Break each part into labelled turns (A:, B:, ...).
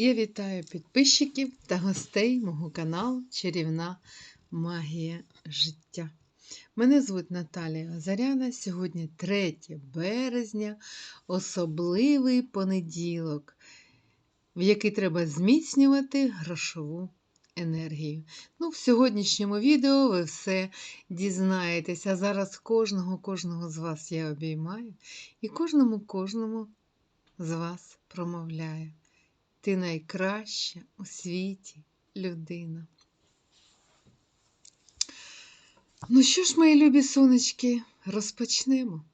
A: Я вітаю підписчиків та гостей мого каналу Чарівна Магія життя. Мене звуть Наталія Озаряна. Сьогодні 3 березня, особливий понеділок, в який треба зміцнювати грошову енергію. Ну, В сьогоднішньому відео ви все дізнаєтесь. А зараз кожного, кожного з вас я обіймаю і кожному, кожному з вас промовляю. Ти найкраща у світі людина. Ну що ж, мої любі сонечки, розпочнемо.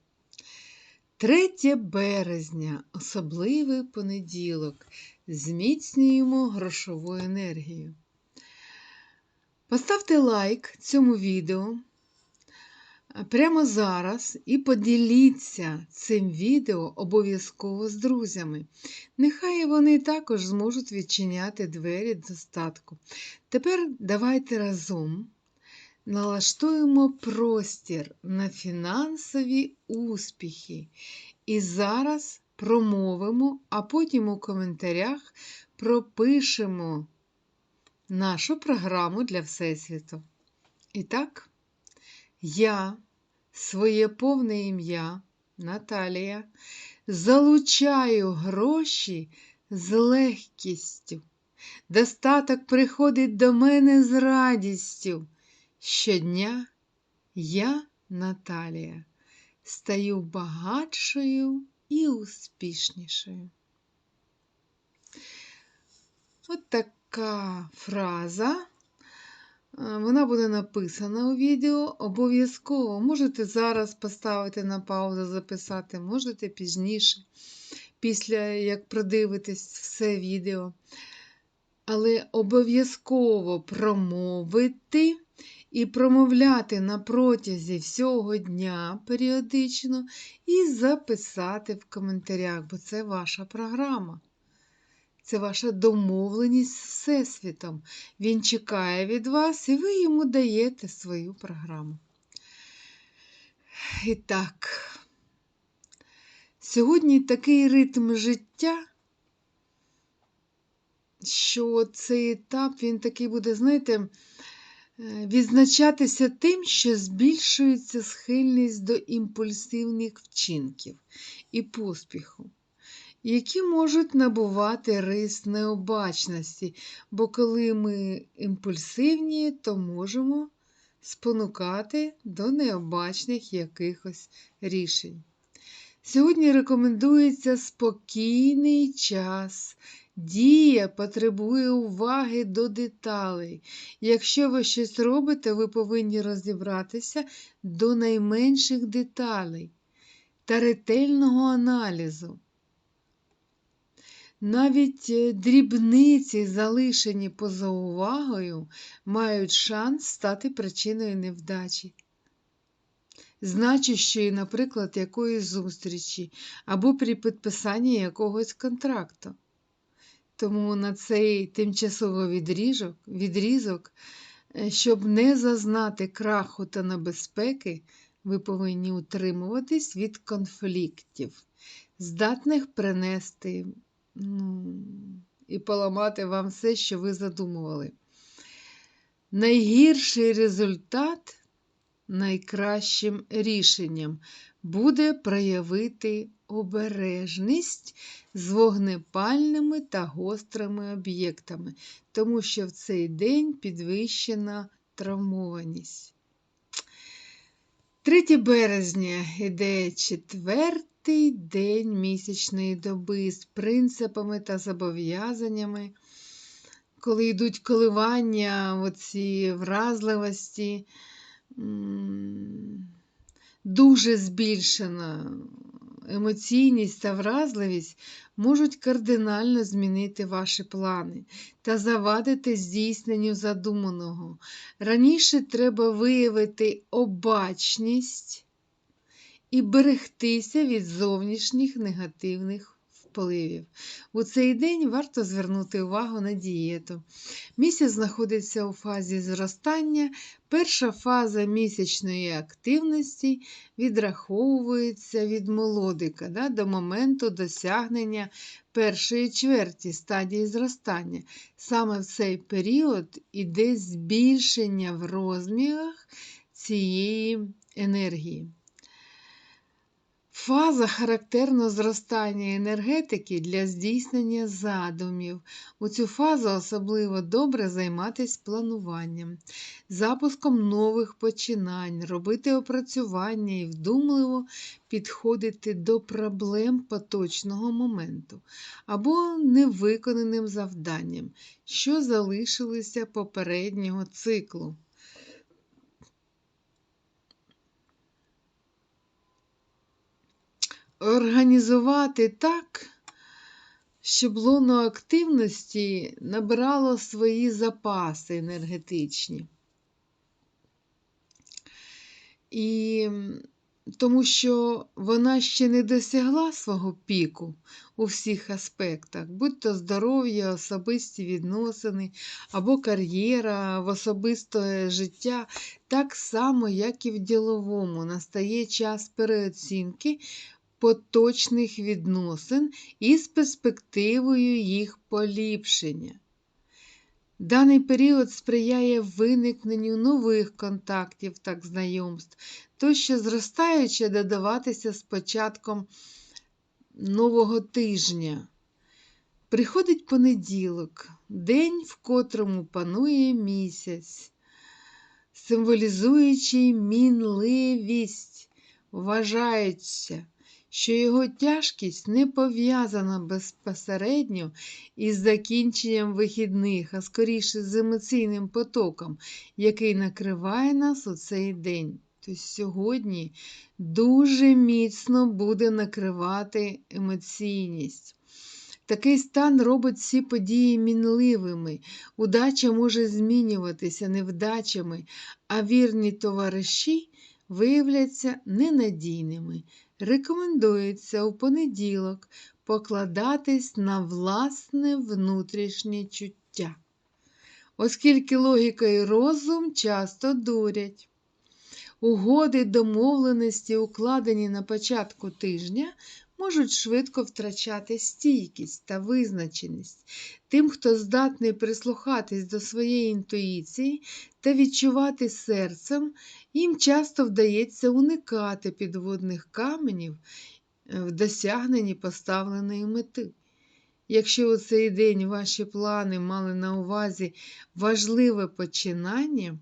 A: 3 березня, особливий понеділок. Зміцнюємо грошову енергію. Поставте лайк цьому відео прямо зараз і поділіться цим відео обов'язково з друзями. Нехай вони також зможуть відчиняти двері достатку. Тепер давайте разом налаштуємо простір на фінансові успіхи. І зараз промовимо, а потім у коментарях пропишемо нашу програму для Всесвіту. І так, я своє повне ім'я Наталія залучаю гроші з легкістю. Достаток приходить до мене з радістю. Щодня я, Наталія, стаю багатшою і успішнішою. От така фраза. Вона буде написана у відео. Обов'язково можете зараз поставити на паузу, записати, можете пізніше, після як продивитесь все відео. Але обов'язково промовити і промовляти на протязі всього дня періодично і записати в коментарях, бо це ваша програма. Це ваша домовленість з Всесвітом. Він чекає від вас, і ви йому даєте свою програму. І так, сьогодні такий ритм життя, що цей етап, він такий буде, знаєте, відзначатися тим, що збільшується схильність до імпульсивних вчинків і поспіху які можуть набувати рис необачності, бо коли ми імпульсивні, то можемо спонукати до необачних якихось рішень. Сьогодні рекомендується спокійний час. Дія потребує уваги до деталей. Якщо ви щось робите, ви повинні розібратися до найменших деталей та ретельного аналізу. Навіть е, дрібниці, залишені поза увагою, мають шанс стати причиною невдачі. Значущої, наприклад, якоїсь зустрічі або при підписанні якогось контракту. Тому на цей тимчасовий відрізок, відрізок, е, щоб не зазнати краху та небезпеки, ви повинні утримуватись від конфліктів, здатних принести ну, і поламати вам все, що ви задумували. Найгірший результат найкращим рішенням буде проявити обережність з вогнепальними та гострими об'єктами, тому що в цей день підвищена травмованість. 3 березня іде четвертий П'ятий день місячної доби з принципами та зобов'язаннями, коли йдуть коливання, оці вразливості, дуже збільшена емоційність та вразливість можуть кардинально змінити ваші плани та завадити здійсненню задуманого. Раніше треба виявити обачність і берегтися від зовнішніх негативних поливів. У цей день варто звернути увагу на дієту. Місяць знаходиться у фазі зростання. Перша фаза місячної активності відраховується від молодика да, до моменту досягнення першої чверті стадії зростання. Саме в цей період іде збільшення в розмірах цієї енергії. Фаза характерно зростання енергетики для здійснення задумів. У цю фазу особливо добре займатися плануванням, запуском нових починань, робити опрацювання і вдумливо підходити до проблем поточного моменту або невиконаним завданням, що залишилися попереднього циклу. Організувати так, щоб лоно активності набирало свої запаси енергетичні. І тому що вона ще не досягла свого піку у всіх аспектах, будь то здоров'я, особисті відносини або кар'єра в особисте життя, так само, як і в діловому, настає час переоцінки поточних відносин із перспективою їх поліпшення. Даний період сприяє виникненню нових контактів та знайомств, тощо зростаючи додаватися з початком нового тижня. Приходить понеділок, день, в котрому панує місяць, символізуючи мінливість, вважається, що його тяжкість не пов'язана безпосередньо із закінченням вихідних, а скоріше з емоційним потоком, який накриває нас у цей день. Тобто сьогодні дуже міцно буде накривати емоційність. Такий стан робить всі події мінливими. Удача може змінюватися невдачами, а вірні товариші виявляться ненадійними. Рекомендується у понеділок покладатись на власне внутрішнє чуття, оскільки логіка і розум часто дурять. Угоди домовленості, укладені на початку тижня, можуть швидко втрачати стійкість та визначеність. Тим, хто здатний прислухатись до своєї інтуїції та відчувати серцем, їм часто вдається уникати підводних каменів е, в досягненні поставленої мети. Якщо у цей день ваші плани мали на увазі важливе починання,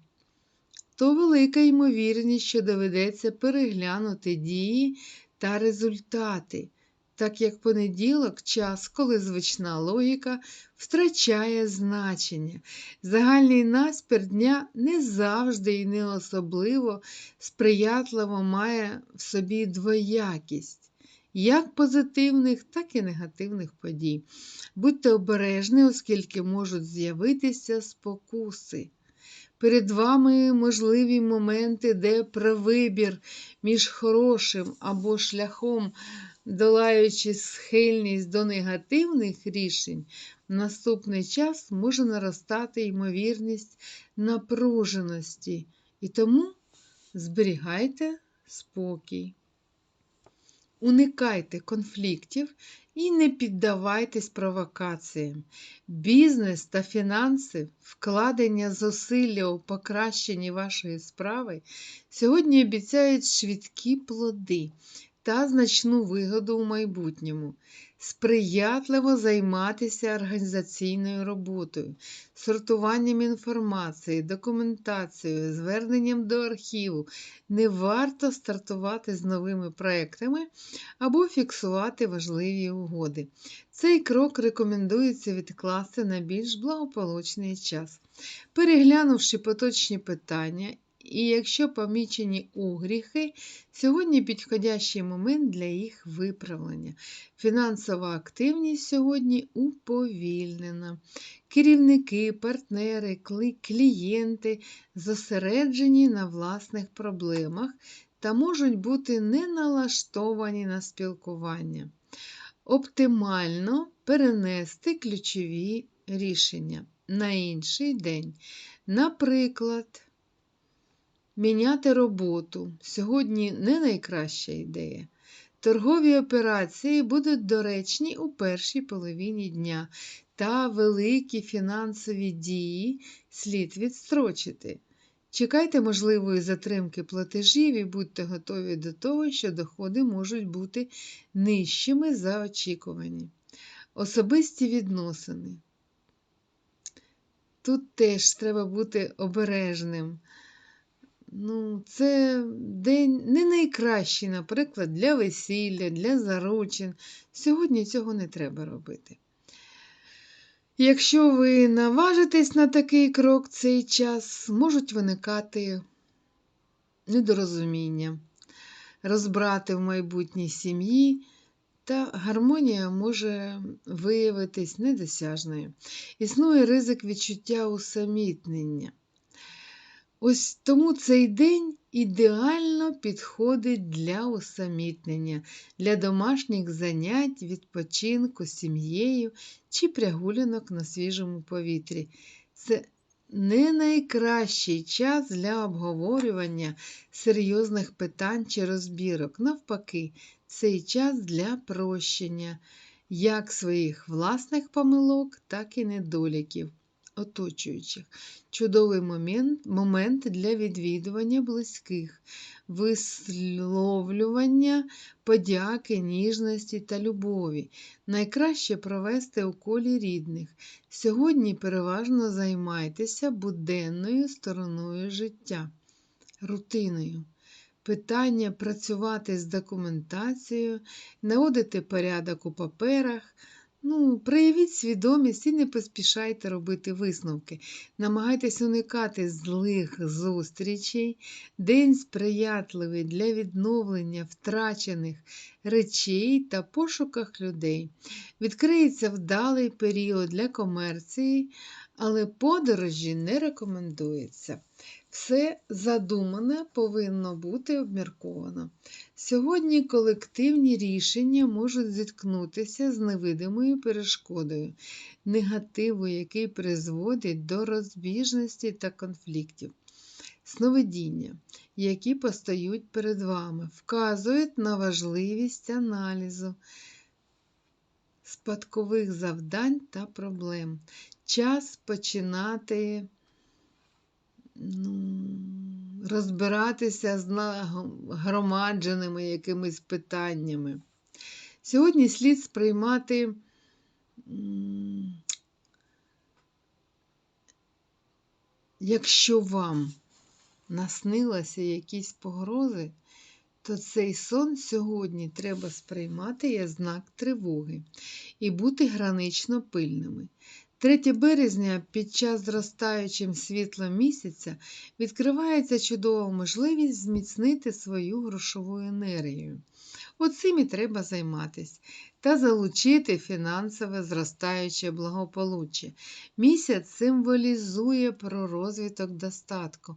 A: то велика ймовірність, що доведеться переглянути дії та результати, так як понеділок час, коли звична логіка втрачає значення. Загальний наспір дня не завжди і не особливо сприятливо має в собі двоякість. Як позитивних, так і негативних подій. Будьте обережні, оскільки можуть з'явитися спокуси. Перед вами можливі моменти, де про вибір між хорошим або шляхом, долаючи схильність до негативних рішень, в наступний час може наростати ймовірність напруженості. І тому зберігайте спокій. Уникайте конфліктів і не піддавайтесь провокаціям. Бізнес та фінанси, вкладення зусилля у покращенні вашої справи сьогодні обіцяють швидкі плоди та значну вигоду у майбутньому сприятливо займатися організаційною роботою, сортуванням інформації, документацією, зверненням до архіву. Не варто стартувати з новими проектами або фіксувати важливі угоди. Цей крок рекомендується відкласти на більш благополучний час. Переглянувши поточні питання і якщо помічені угріхи, сьогодні підходящий момент для їх виправлення. Фінансова активність сьогодні уповільнена. Керівники, партнери, клієнти зосереджені на власних проблемах та можуть бути не налаштовані на спілкування. оптимально перенести ключові рішення на інший день. Наприклад, міняти роботу сьогодні не найкраща ідея. Торгові операції будуть доречні у першій половині дня, та великі фінансові дії слід відстрочити. Чекайте можливої затримки платежів і будьте готові до того, що доходи можуть бути нижчими за очікувані. Особисті відносини. Тут теж треба бути обережним. Ну, Це день не найкращий, наприклад, для весілля, для заручин. Сьогодні цього не треба робити. Якщо ви наважитесь на такий крок цей час, можуть виникати недорозуміння, розбрати в майбутній сім'ї, та гармонія може виявитись недосяжною. Існує ризик відчуття усамітнення. Ось тому цей день ідеально підходить для усамітнення, для домашніх занять, відпочинку з сім'єю чи прогулянок на свіжому повітрі. Це не найкращий час для обговорювання серйозних питань чи розбірок. Навпаки, цей час для прощення як своїх власних помилок, так і недоліків оточуючих. Чудовий момент, момент для відвідування близьких, висловлювання подяки, ніжності та любові. Найкраще провести у колі рідних. Сьогодні переважно займайтеся буденною стороною життя, рутиною. Питання працювати з документацією, наводити порядок у паперах. Ну, проявіть свідомість і не поспішайте робити висновки. Намагайтесь уникати злих зустрічей, день сприятливий для відновлення втрачених речей та пошуках людей. Відкриється вдалий період для комерції, але подорожі не рекомендується. Все задумане повинно бути обмірковано. Сьогодні колективні рішення можуть зіткнутися з невидимою перешкодою, негативу, який призводить до розбіжності та конфліктів. Сновидіння, які постають перед вами, вказують на важливість аналізу, спадкових завдань та проблем. Час починати ну, розбиратися з нагромадженими якимись питаннями. Сьогодні слід сприймати якщо вам наснилися якісь погрози, то цей сон сьогодні треба сприймати як знак тривоги і бути гранично пильними. 3 березня під час зростаючим світлом місяця відкривається чудова можливість зміцнити свою грошову енергію. Оцим і треба займатися та залучити фінансове зростаюче благополуччя. Місяць символізує про розвиток достатку.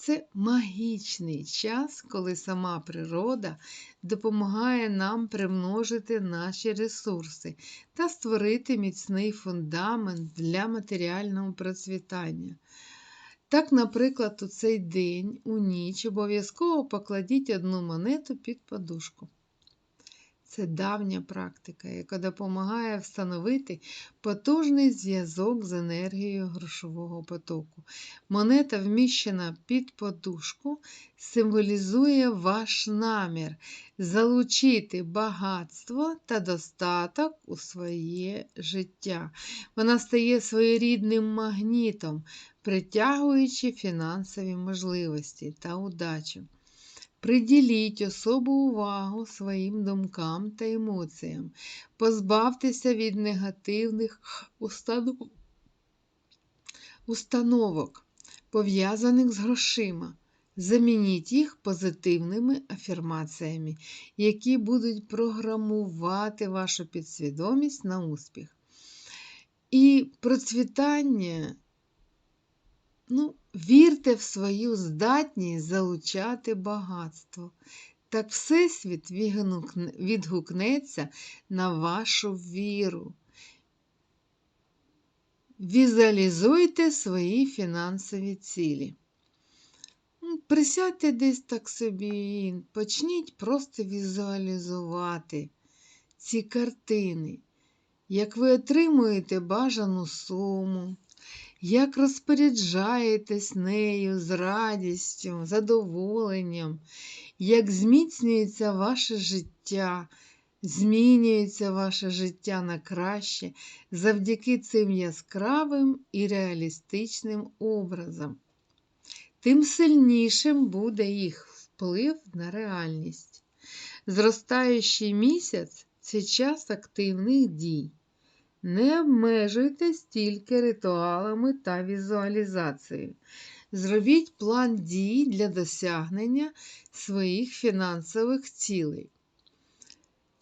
A: Це магічний час, коли сама природа допомагає нам примножити наші ресурси та створити міцний фундамент для матеріального процвітання. Так, наприклад, у цей день, у ніч обов'язково покладіть одну монету під подушку. Це давня практика, яка допомагає встановити потужний зв'язок з енергією грошового потоку. Монета, вміщена під подушку, символізує ваш намір залучити багатство та достаток у своє життя. Вона стає своєрідним магнітом, притягуючи фінансові можливості та удачу. Приділіть особу увагу своїм думкам та емоціям, позбавтеся від негативних установок, пов'язаних з грошима. Замініть їх позитивними афірмаціями, які будуть програмувати вашу підсвідомість на успіх. І процвітання ну, Вірте в свою здатність залучати багатство так Всесвіт відгукнеться на вашу віру. Візуалізуйте свої фінансові цілі. Ну, Присядьте десь так собі, почніть просто візуалізувати ці картини, як ви отримуєте бажану суму, як розпоряджаєтесь нею з радістю, задоволенням, як зміцнюється ваше життя, змінюється ваше життя на краще завдяки цим яскравим і реалістичним образам. Тим сильнішим буде їх вплив на реальність. Зростаючий місяць це час активних дій. Не обмежуйтесь тільки ритуалами та візуалізацією. Зробіть план дій для досягнення своїх фінансових цілей.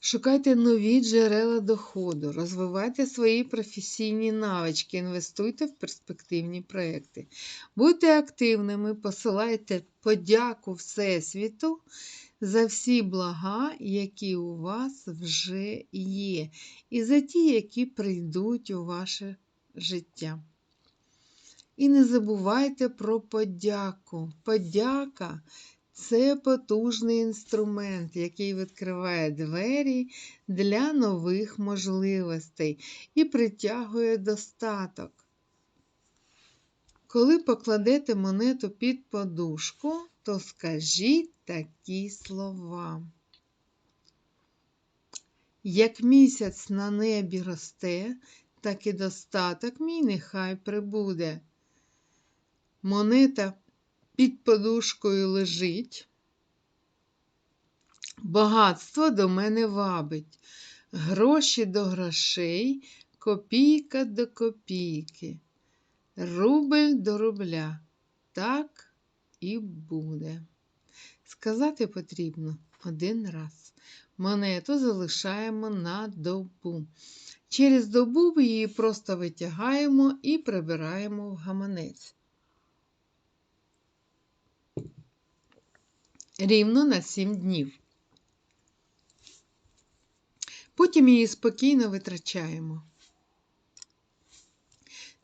A: Шукайте нові джерела доходу, розвивайте свої професійні навички, інвестуйте в перспективні проекти. Будьте активними, посилайте подяку Всесвіту за всі блага, які у вас вже є, і за ті, які прийдуть у ваше життя. І не забувайте про подяку. Подяка це потужний інструмент, який відкриває двері для нових можливостей і притягує достаток. Коли покладете монету під подушку, то скажіть такі слова. Як місяць на небі росте, так і достаток мій нехай прибуде. Монета під подушкою лежить. Багатство до мене вабить, гроші до грошей, копійка до копійки, рубль до рубля. Так і буде. Сказати потрібно один раз. Монету залишаємо на добу. Через добу її просто витягаємо і прибираємо в гаманець. Рівно на 7 днів. Потім її спокійно витрачаємо.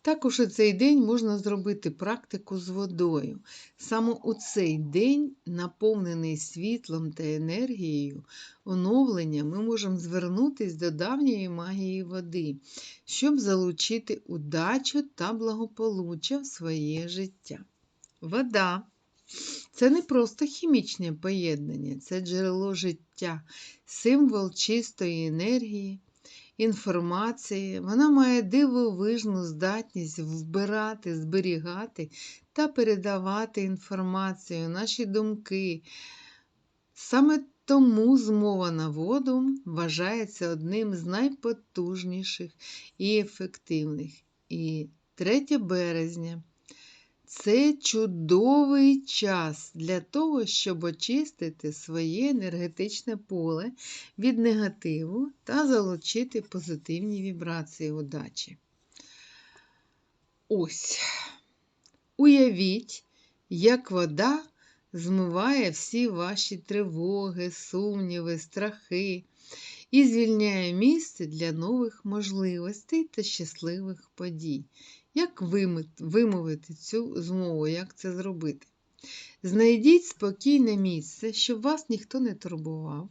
A: Також у цей день можна зробити практику з водою. Саме у цей день, наповнений світлом та енергією, оновлення, ми можемо звернутися до давньої магії води, щоб залучити удачу та благополуччя в своє життя. Вода це не просто хімічне поєднання, це джерело життя, символ чистої енергії інформації, вона має дивовижну здатність вбирати, зберігати та передавати інформацію, наші думки. Саме тому змова на воду вважається одним з найпотужніших і ефективних. І 3 березня. Це чудовий час для того, щоб очистити своє енергетичне поле від негативу та залучити позитивні вібрації удачі. Ось. Уявіть, як вода змиває всі ваші тривоги, сумніви, страхи і звільняє місце для нових можливостей та щасливих подій. Як вимовити цю змову, як це зробити? Знайдіть спокійне місце, щоб вас ніхто не турбував.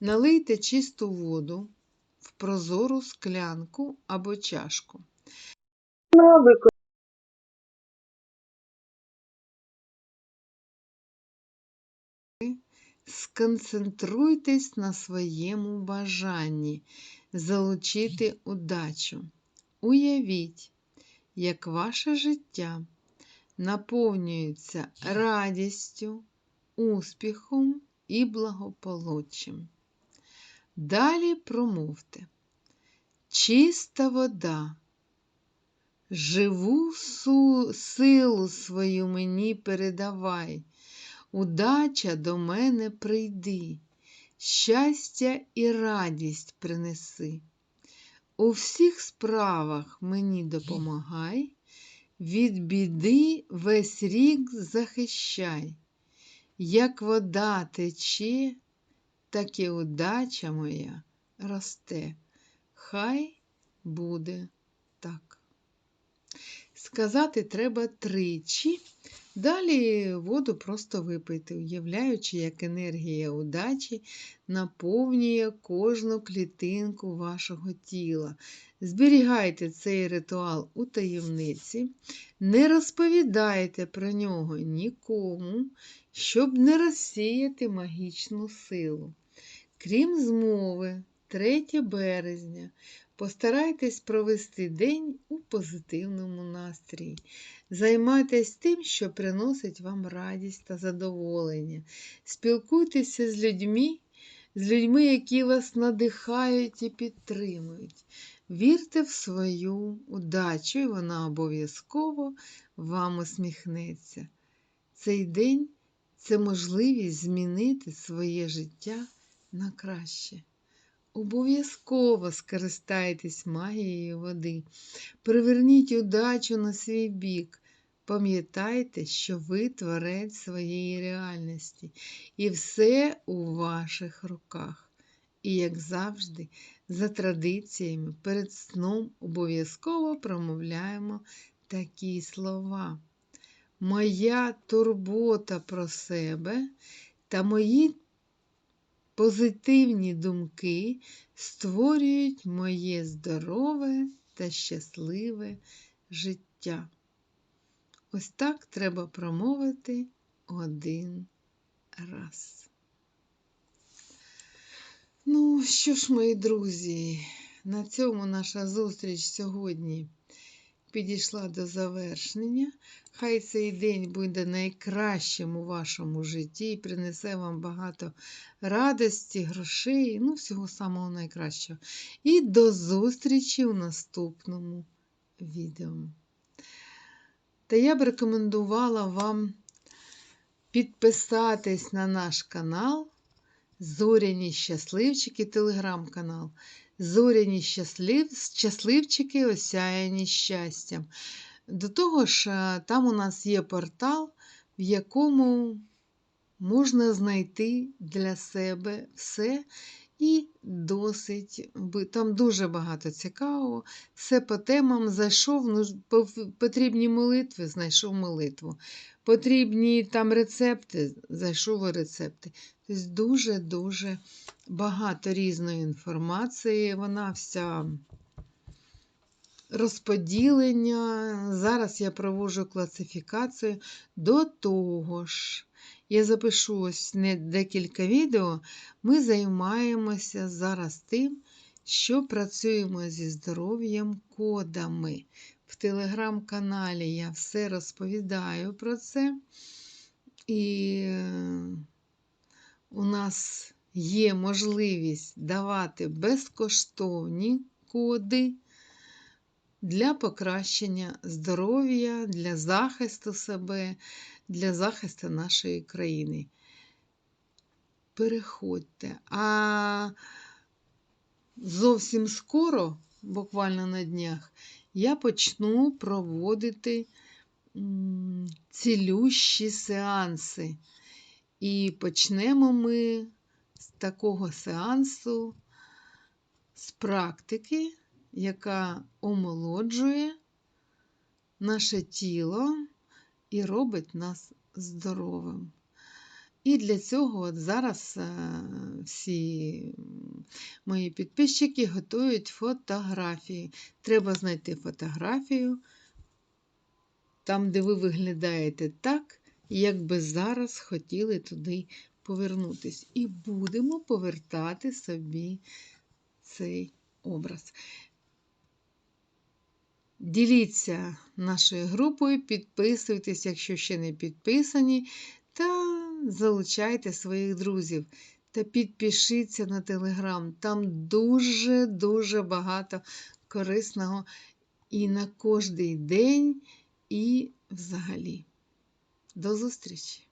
A: Налийте чисту воду в прозору склянку або чашку. Сконцентруйтесь на своєму бажанні залучити удачу. Уявіть, як ваше життя наповнюється радістю, успіхом і благополуччям. Далі промовте чиста вода, живу силу свою мені передавай, удача до мене прийди, щастя і радість принеси. У всіх справах мені допомагай, від біди весь рік захищай, як вода тече, так і удача моя росте. Хай буде так. Сказати треба тричі. Далі воду просто випити, уявляючи, як енергія удачі наповнює кожну клітинку вашого тіла. Зберігайте цей ритуал у таємниці, не розповідайте про нього нікому, щоб не розсіяти магічну силу. Крім змови, 3 березня. Постарайтесь провести день у позитивному настрої. Займайтесь тим, що приносить вам радість та задоволення. Спілкуйтеся з людьми, з людьми, які вас надихають і підтримують. Вірте в свою удачу, і вона обов'язково вам усміхнеться. Цей день це можливість змінити своє життя на краще. Обов'язково скористайтесь магією води. Приверніть удачу на свій бік. Пам'ятайте, що ви творець своєї реальності, і все у ваших руках. І, як завжди, за традиціями, перед сном обов'язково промовляємо такі слова. Моя турбота про себе та мої Позитивні думки створюють моє здорове та щасливе життя. Ось так треба промовити один раз. Ну, що ж, мої друзі, на цьому наша зустріч сьогодні підійшла до завершення. Хай цей день буде найкращим у вашому житті і принесе вам багато радості, грошей, ну, всього самого найкращого. І до зустрічі у наступному відео. Та я б рекомендувала вам підписатись на наш канал Зоряні Щасливчики, телеграм-канал. Зоряні щаслив... щасливчики осяяні щастям. До того ж, е, там у нас є портал, в якому можна знайти для себе все і досить. Там дуже багато цікавого. Все по темам зайшов, ну, потрібні молитви, знайшов молитву. Потрібні там рецепти, зайшов у рецепти. Тобто дуже-дуже багато різної інформації. Вона вся розподілення. Зараз я проводжу класифікацію. До того ж, я запишу ось не декілька відео. Ми займаємося зараз тим, що працюємо зі здоров'ям кодами. В телеграм-каналі я все розповідаю про це. І е, у нас є можливість давати безкоштовні коди для покращення здоров'я, для захисту себе, для захисту нашої країни. Переходьте. А зовсім скоро, буквально на днях, я почну проводити цілющі сеанси. І почнемо ми з такого сеансу, з практики, яка омолоджує наше тіло і робить нас здоровим. І для цього от зараз е, всі мої підписчики готують фотографії. Треба знайти фотографію там, де ви виглядаєте так, як би зараз хотіли туди повернутись. І будемо повертати собі цей образ. Діліться нашою групою, підписуйтесь, якщо ще не підписані, та залучайте своїх друзів. Та підпишіться на телеграм. Там дуже-дуже багато корисного і на кожний день, і взагалі. До зустрічі!